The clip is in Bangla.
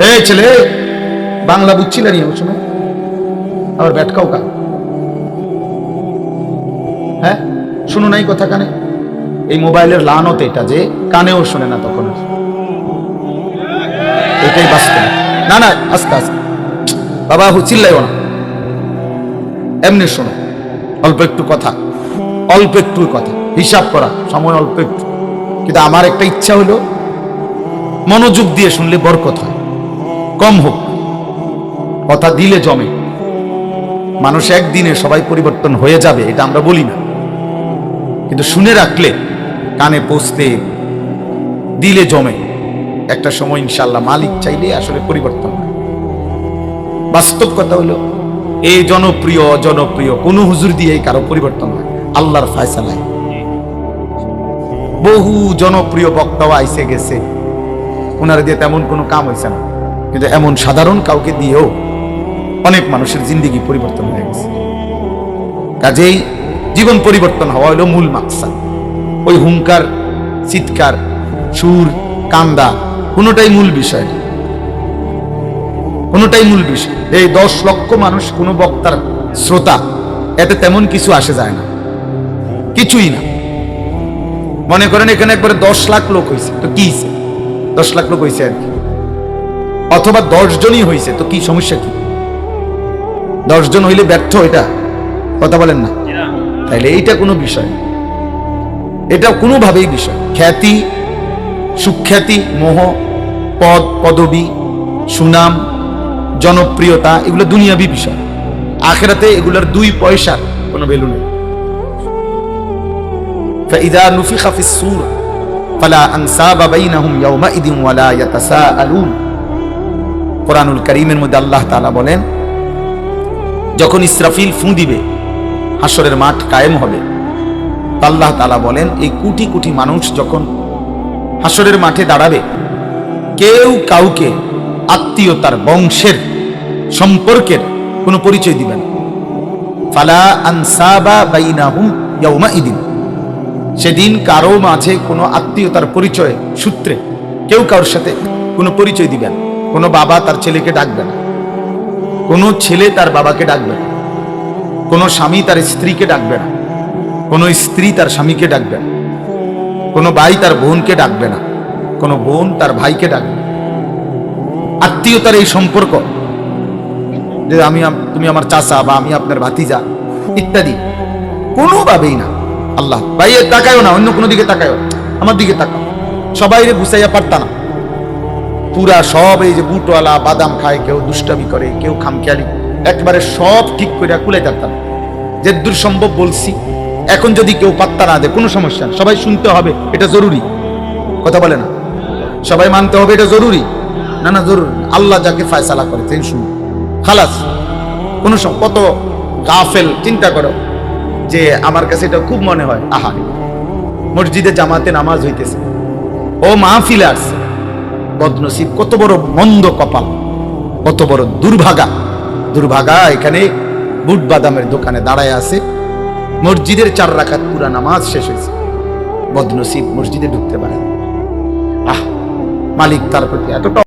ছেলে, বাংলা বুঝছিলে নি ওই সময় আবার ব্যাটকাও কা হ্যাঁ? শুনো নাই কথা কানে? এই মোবাইলের লানত এটা যে, কানেও শোনে না তখন এটাই বাস্তব না না, আস্তে আস্তে। বাবা চিল্লাইও না। এমনি শোনো, অল্প একটু কথা। অল্প একটু কথা। হিসাব করা, সময় অল্প একটু। কিন্তু আমার একটা ইচ্ছা হলো, মনোযোগ দিয়ে শুনলে বরকত হয়। কম হোক, কথা দিলে জমে। মানুষ একদিনে সবাই পরিবর্তন হয়ে যাবে, এটা আমরা বলি না। কিন্তু শুনে রাখলে, কানে পৌঁছতে দিলে জমে। একটা সময় ইনশাল্লাহ মালিক চাইলে আসলে পরিবর্তন বাস্তব কথা হলো এই জনপ্রিয়, অজনপ্রিয়, কোন হুজুর দিয়ে কারও পরিবর্তন হয় আল্লাহর ফায়সালায়। বহু জনপ্রিয় বক্তাও আইসে গেছে। ওনার দিয়ে তেমন কোনো কাম হয়েছে না। কিন্তু এমন সাধারণ কাউকে দিয়েও অনেক মানুষের জিন্দিগি পরিবর্তন হয়ে গেছে। কাজেই জীবন পরিবর্তন হওয়া হলো মূল মাকসাদ। ওই হুঙ্কার, চিৎকার, সুর, কান্দা, কোনোটাই মূল বিষয় কোনোটাই মূল বিষয়। এই দশ লক্ষ মানুষ কোনো বক্তার শ্রোতা, এতে তেমন কিছু আসে যায় না। কিছুই না। মনে করেন এখানে একবারে দশ লাখ লোক হয়েছে তো কি দশ লাখ লোক হয়েছে আর কি। অথবা দশ জনই হয়েছে তো কি সমস্যা কি দশ জন হইলে ব্যর্থ এটা কথা বলেন না তাইলে এইটা কোনো বিষয় না। এটা কোনোভাবেই বিষয় খ্যাতি সুখ্যাতি মোহ পদ পদবি সুনাম জনপ্রিয়তা এগুলো দুনিয়াবি বিষয় আখেরাতে এগুলোর দুই পয়সার কোনো ভ্যালু নেই فإذا نفخ في الصور فلا أنساب بينهم يومئذ ولا يتساءلون কোরআনুল করিমের মধ্যে আল্লাহ তাআলা বলেন, যখন ইসরাফিল ফুঁ দিবে হাসরের মাঠ কায়েম হবে আল্লাহ তাআলা বলেন, এই কোটি কোটি মানুষ যখন হাসরের মাঠে দাঁড়াবে, কেউ কাউকে আত্মীয়তার বংশের সম্পর্কের কোনো পরিচয় দিবেন ফালা আনসাবা বাইনাহুম ইয়াউমাইদিন। সেদিন কারও মাঝে কোনো আত্মীয়তার পরিচয় সূত্রে কেউ কারোর সাথে কোনো পরিচয় দিবেন কোনো বাবা তার ছেলেকে ডাকবে না। কোনো ছেলে তার বাবাকে ডাকবে না। কোনো স্বামী তার স্ত্রীকে ডাকবে না। কোনো স্ত্রী তার স্বামীকে ডাকবে না। কোনো ভাই তার বোনকে ডাকবে না। কোনো বোন তার ভাইকে ডাকবে। আত্মীয়তার এই সম্পর্ক, যে আমি তুমি আমার চাচা বা আমি আপনার ভাতিজা, ইত্যাদি, কোনোভাবেই না। আল্লাহ ভাই এ তাকায়ও না, অন্য কোনো দিকে তাকায়ও আমার দিকে তাকাও। সবাই রে পারতা না। পুরা সব এই যে বুটওয়ালা, বাদাম খায়, কেউ দুষ্টামি করে, কেউ খামখেয়ালি, একবারে সব ঠিক করে কুলাই থাকতাম যে দূর সম্ভব বলছি, এখন যদি কেউ পাত্তা না দেয়, কোনো সমস্যা সবাই শুনতে হবে, এটা জরুরি। কথা বলে না। সবাই মানতে হবে, এটা জরুরি। না না, জরুরি আল্লাহ যাকে ফায়সালা করে তিনি শুনুন। খালাস, কোনো কত গাফেল চিন্তা করো যে আমার কাছে এটা খুব মনে হয়। আহারি মসজিদে জামাতে নামাজ হইতেছে। ও মাহফিলে আসছে বদনসিব, কত বড় মন্দ কপাল, কত বড় দুর্ভাগা। দুর্ভাগা এখানে বুট বাদামের দোকানে দাঁড়ায় আছে। মসজিদের চার রাখাত পুরা নামাজ শেষ হয়েছে। বদনসিব মসজিদে ঢুকতে পারে আহ, মালিক তার প্রতি এতটা